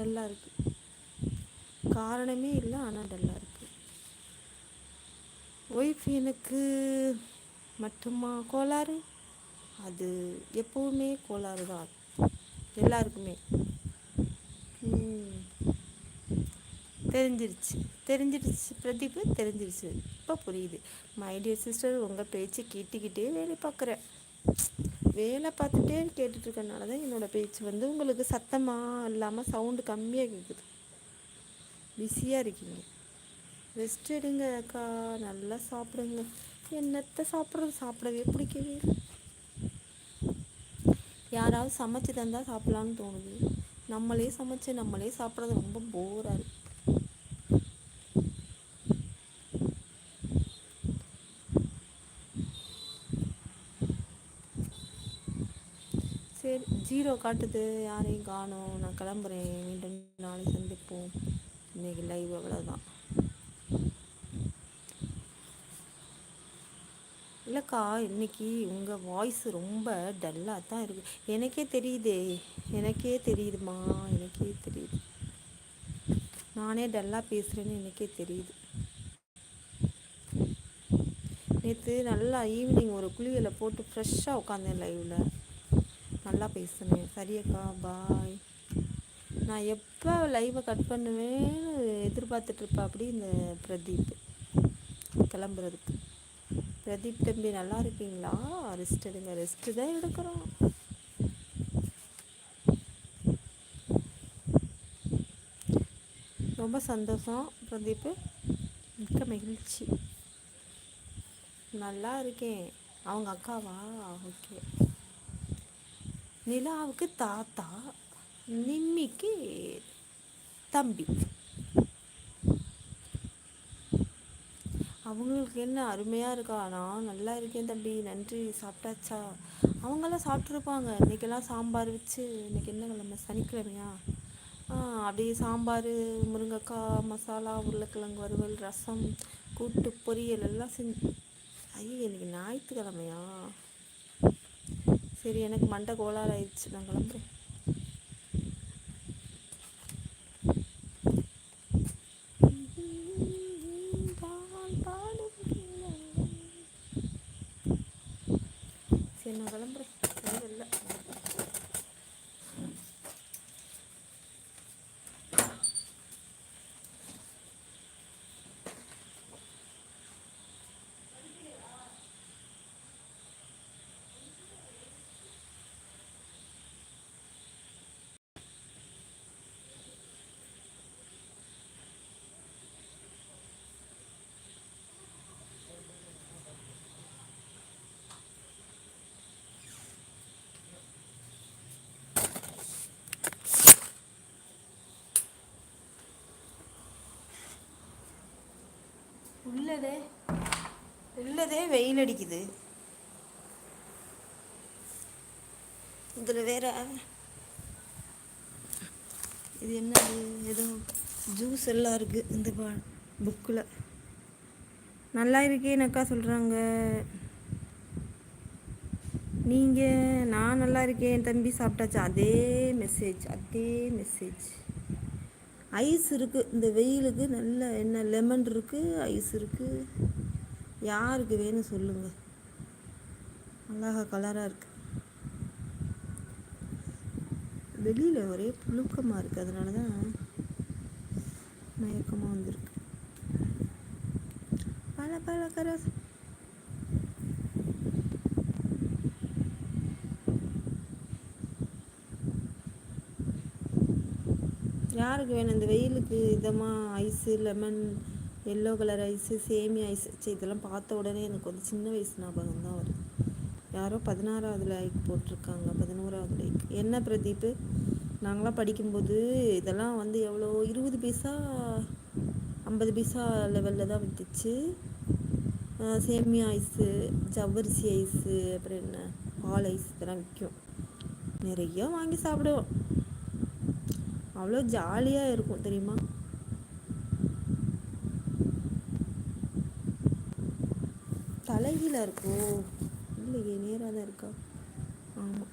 டல்லாக இருக்குது காரணமே இல்லை ஆனால் டல்லாக இருக்குது ஒய்ஃப் எனக்கு மட்டுமா? கோளாறு? அது எப்போவுமே கோளாறு தான். எல்லாருக்குமே. தெரிஞ்சிருச்சு. தெரிஞ்சிருச்சு. பிரதீப்பு தெரிஞ்சிருச்சு. இப்போ புரியுது. மை டியர் சிஸ்டர் உங்கள் பேச்சு கேட்டுக்கிட்டே வேலை பார்க்குறேன் வேலை பார்த்துட்டே கேட்டுட்ருக்கனால தான் என்னோடய பேச்சு வந்து உங்களுக்கு சத்தமாக இல்லாமல் சவுண்டு கம்மியாக கேட்குது பிஸியாக இருக்கீங்க. ரெஸ்ட் எடுங்க அக்கா. நல்லா சாப்பிடுங்க. என்னத்தை சாப்பிட்றது? சாப்பிடவே பிடிக்கவே யாராவது சமைச்சு தந்தால் சாப்பிட்லான்னு தோணுது. நம்மளே சமைச்சு நம்மளே சாப்பிட்றது ரொம்ப போராக இருக்குது சரி ஜீரோ காட்டுது. யாரையும் காணும். நான் கிளம்புறேன். மீண்டும் நாளை சந்திப்போம். இன்றைக்கி லைவ் அவ்வளோதான் இல்லைக்கா இன்னைக்கு உங்கள் வாய்ஸ் ரொம்ப டல்லாக தான் இருக்குது எனக்கே தெரியுதே. எனக்கே தெரியுதுமா? எனக்கே தெரியுது. நானே டல்லாக பேசுகிறேன்னு எனக்கே தெரியுது. நேற்று நல்லா ஈவினிங் ஒரு குளியலை போட்டு ஃப்ரெஷ்ஷாக உட்காந்தேன் லைவில் நல்லா பேசுனேன். சரியக்கா பாய் நான் எப்போ லைவை கட் பண்ணுவேன்னு எதிர்பார்த்துட்ருப்பா அப்படி இந்த பிரதீப் கிளம்புறதுக்கு. பிரதீப் தம்பி நல்லா இருக்கீங்களா? ரெஸ்ட் எடுங்க. ரெஸ்ட்டு தான் எடுக்கிறோம். ரொம்ப சந்தோஷம் பிரதீப். மிக்க மகிழ்ச்சி. நல்லா இருக்கேன். அவங்க அக்காவா? ஓகே. நிலாவுக்கு தாத்தா நிம்மிக்கு தம்பி. அவங்களுக்கு என்ன அருமையாக இருக்கா? நான் நல்லா இருக்கேன் தம்பி. நன்றி. சாப்பிட்டாச்சா? அவங்கெல்லாம் சாப்பிட்ருப்பாங்க இன்றைக்கெல்லாம் சாம்பார் வச்சு இன்றைக்கி என்ன கிழமை? சனிக்கிழமையா? அப்படியே சாம்பார் முருங்கைக்காய் மசாலா உருளைக்கிழங்கு வறுவல் ரசம் கூட்டு பொரியல் எல்லாம் செஞ்சு ஐயோ இன்றைக்கி ஞாயிற்றுக்கிழமையா? சரி எனக்கு மண்டை கோளாறு ஆயிடுச்சு நான் கிளம்புறேன். சரி நான் கிளம்புறேன். இல்லை. உள்ளதே உள்ளதே வெயில் அடிக்குது. இதில் வேற இது என்னது? ஏதோ ஜூஸ் எல்லாம் இருக்குது இந்த புக்கில் நல்லா இருக்கேனக்கா சொல்கிறாங்க நீங்கள் நான் நல்லா இருக்கேன் தம்பி சாப்பிட்டாச்சு. அதே மெசேஜ் அதே மெசேஜ் ஐஸ் இருக்குது இந்த வெயிலுக்கு நல்ல என்ன லெமன் இருக்குது ஐஸ் இருக்குது யாருக்கு வேணும் சொல்லுங்கள் அழகா கலராக இருக்குது வெளியில் ஒரே புழுக்கமாக இருக்குது அதனால தான் மயக்கமாக வந்திருக்கு. பல பல கரஸ் யாருக்கு வேணும்? இந்த வெயிலுக்கு இதமாக ice lemon yellow colour ice சேமி ice சரி இதெல்லாம் பார்த்த உடனே எனக்கு வந்து சின்ன வயசு ஞாபகம் தான் வருது. யாரோ பதினாறாவது லைக் போட்டிருக்காங்க பதினோராவது லைக். என்ன பிரதீப்பு? நாங்களாம் படிக்கும்போது இதெல்லாம் வந்து எவ்வளோ இருபது பைசா ஐம்பது பைசா லெவலில் தான் விற்றுச்சு சேமியா ஐஸு ஜவ்வரிசி ஐஸு அப்புறம் என்ன பால் ஐஸ் இதெல்லாம் விற்கும். நிறைய வாங்கி சாப்பிடுவோம். அவ்வளோ ஜாலியாக இருக்கும் தெரியுமா? தலைகீழாக இருக்கோ? இல்லையே நேராக தான் இருக்கா? ஆமாம்